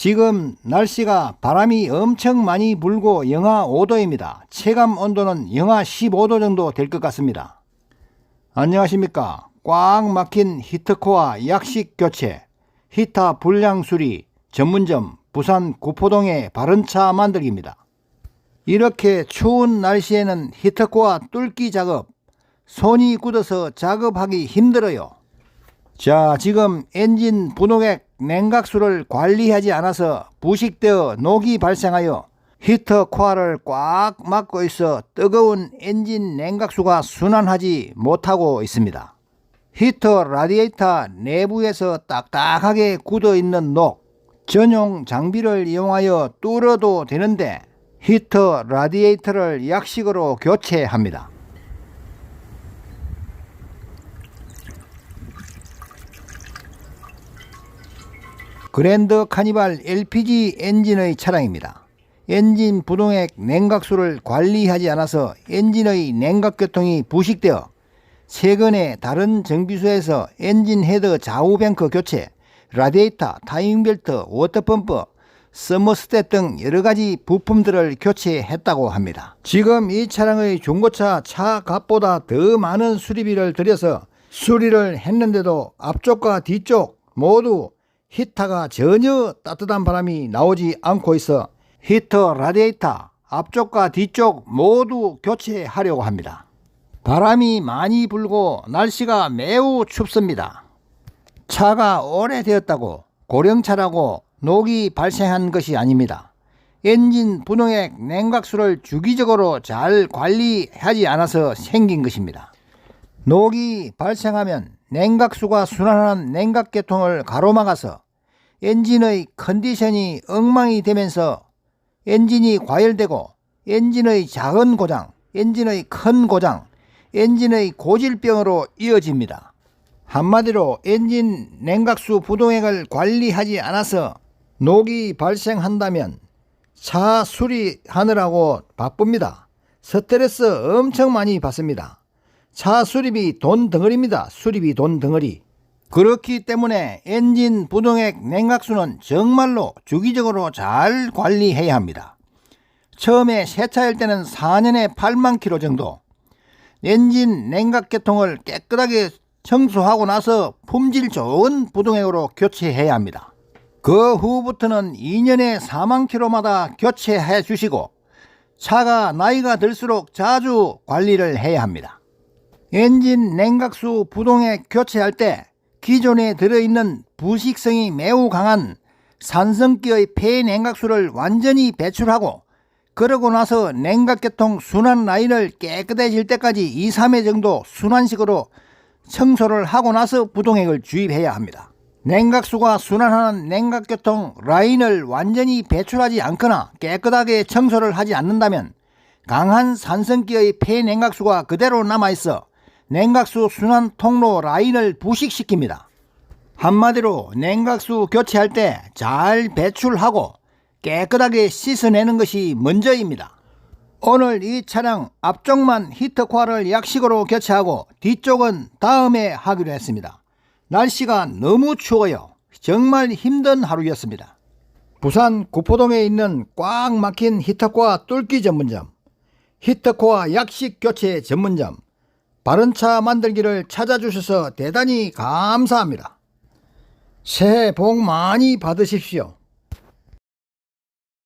지금 날씨가 바람이 엄청 많이 불고 영하 5도입니다. 체감 온도는 영하 15도 정도 될 것 같습니다. 안녕하십니까. 꽉 막힌 히터코어 약식 교체, 히터 불량 수리 전문점 부산 구포동의 바른차 만들기입니다. 이렇게 추운 날씨에는 히터코어 뚫기 작업, 손이 굳어서 작업하기 힘들어요. 자, 지금 엔진 분홍액 냉각수를 관리하지 않아서 부식되어 녹이 발생하여 히터 코어를 꽉 막고 있어 뜨거운 엔진 냉각수가 순환하지 못하고 있습니다. 히터 라디에이터 내부에서 딱딱하게 굳어 있는 녹, 전용 장비를 이용하여 뚫어도 되는데 히터 라디에이터를 약식으로 교체합니다. 그랜드 카니발 LPG 엔진의 차량입니다. 엔진 부동액 냉각수를 관리하지 않아서 엔진의 냉각교통이 부식되어 최근에 다른 정비소에서 엔진 헤드 좌우 뱅크 교체, 라디에이터, 타이밍벨트, 워터펌프, 서머스텝 등 여러 가지 부품들을 교체했다고 합니다. 지금 이 차량의 중고차 차 값보다 더 많은 수리비를 들여서 수리를 했는데도 앞쪽과 뒤쪽 모두 히터가 전혀 따뜻한 바람이 나오지 않고 있어 히터 라디에이터 앞쪽과 뒤쪽 모두 교체하려고 합니다. 바람이 많이 불고 날씨가 매우 춥습니다. 차가 오래되었다고 고령차라고 녹이 발생한 것이 아닙니다. 엔진 분홍액 냉각수를 주기적으로 잘 관리하지 않아서 생긴 것입니다. 녹이 발생하면 냉각수가 순환하는 냉각계통을 가로막아서 엔진의 컨디션이 엉망이 되면서 엔진이 과열되고 엔진의 작은 고장, 엔진의 큰 고장, 엔진의 고질병으로 이어집니다. 한마디로 엔진 냉각수 부동액을 관리하지 않아서 녹이 발생한다면 차 수리하느라고 바쁩니다. 스트레스 엄청 많이 받습니다. 차 수리비 돈 덩어리입니다. 수리비 돈 덩어리. 그렇기 때문에 엔진 부동액 냉각수는 정말로 주기적으로 잘 관리해야 합니다. 처음에 새 차일 때는 4년에 8만 킬로 정도, 엔진 냉각 계통을 깨끗하게 청소하고 나서 품질 좋은 부동액으로 교체해야 합니다. 그 후부터는 2년에 4만 킬로마다 교체해 주시고 차가 나이가 들수록 자주 관리를 해야 합니다. 엔진 냉각수 부동액 교체할 때 기존에 들어있는 부식성이 매우 강한 산성기의 폐냉각수를 완전히 배출하고 그러고 나서 냉각계통 순환 라인을 깨끗해질 때까지 2, 3회 정도 순환식으로 청소를 하고 나서 부동액을 주입해야 합니다. 냉각수가 순환하는 냉각계통 라인을 완전히 배출하지 않거나 깨끗하게 청소를 하지 않는다면 강한 산성기의 폐냉각수가 그대로 남아있어 냉각수 순환 통로 라인을 부식시킵니다. 한마디로 냉각수 교체할 때 잘 배출하고 깨끗하게 씻어내는 것이 먼저입니다. 오늘 이 차량 앞쪽만 히터코어를 약식으로 교체하고 뒤쪽은 다음에 하기로 했습니다. 날씨가 너무 추워요. 정말 힘든 하루였습니다. 부산 구포동에 있는 꽉 막힌 히터코어 뚫기 전문점, 히터코어 약식 교체 전문점, 바른차 만들기를 찾아주셔서 대단히 감사합니다. 새해 복 많이 받으십시오.